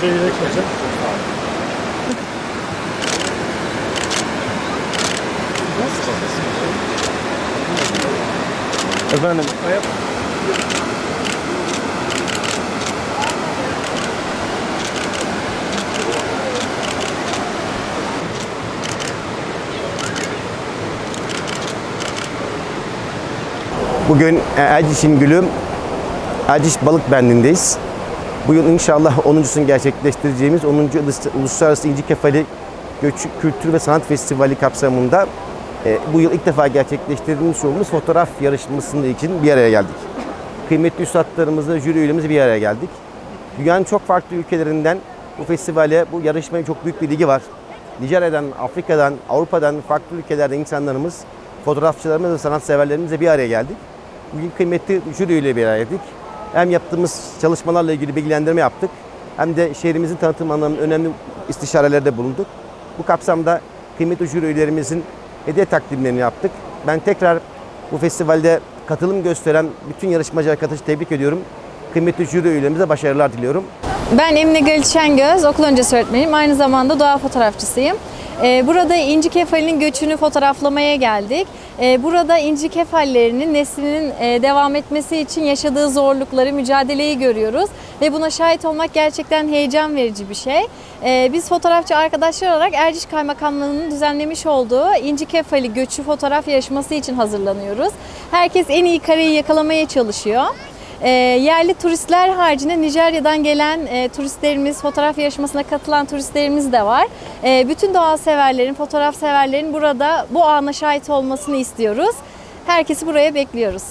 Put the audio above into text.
Gidelim hocam. Efendim, Bugün e, Erciş'in gülüm Erciş Balık Bendi'ndeyiz. Bu yıl inşallah 10.sunu gerçekleştireceğimiz 10. Ulus- Uluslararası İnci Kefali Göçü Kültür ve Sanat Festivali kapsamında e, bu yıl ilk defa gerçekleştirdiğimiz olduğumuz fotoğraf yarışmasının için bir araya geldik. Kıymetli üstadlarımızla, jüri üyelerimiz bir araya geldik. Dünyanın çok farklı ülkelerinden bu festivale, bu yarışmaya çok büyük bir ilgi var. Nijerya'dan, Afrika'dan, Avrupa'dan, farklı ülkelerden insanlarımız, fotoğrafçılarımız ve sanatseverlerimizle bir araya geldik. Bugün kıymetli jüri üyeleri bir araya geldik. Hem yaptığımız çalışmalarla ilgili bilgilendirme yaptık, hem de şehrimizin tanıtım anlamında önemli istişarelerde bulunduk. Bu kapsamda kıymetli jüri üyelerimizin hediye takdimlerini yaptık. Ben tekrar bu festivalde katılım gösteren bütün yarışmacı arkadaşı tebrik ediyorum. Kıymetli jüri üyelerimize başarılar diliyorum. Ben Emine Galit Şengöz, okul öncesi öğretmeniyim. Aynı zamanda doğa fotoğrafçısıyım. Ee, Burada inci kefalinin göçünü fotoğraflamaya geldik. Ee, Burada inci kefallerinin neslinin e, devam etmesi için yaşadığı zorlukları, mücadeleyi görüyoruz. Ve buna şahit olmak gerçekten heyecan verici bir şey. Ee, Biz fotoğrafçı arkadaşlar olarak Erciş Kaymakamlığı'nın düzenlemiş olduğu inci kefali göçü fotoğraf yarışması için hazırlanıyoruz. Herkes en iyi kareyi yakalamaya çalışıyor. E, yerli turistler haricinde Nijerya'dan gelen e, turistlerimiz, fotoğraf yarışmasına katılan turistlerimiz de var. E, bütün doğa severlerin, fotoğraf severlerin burada bu ana şahit olmasını istiyoruz. Herkesi buraya bekliyoruz.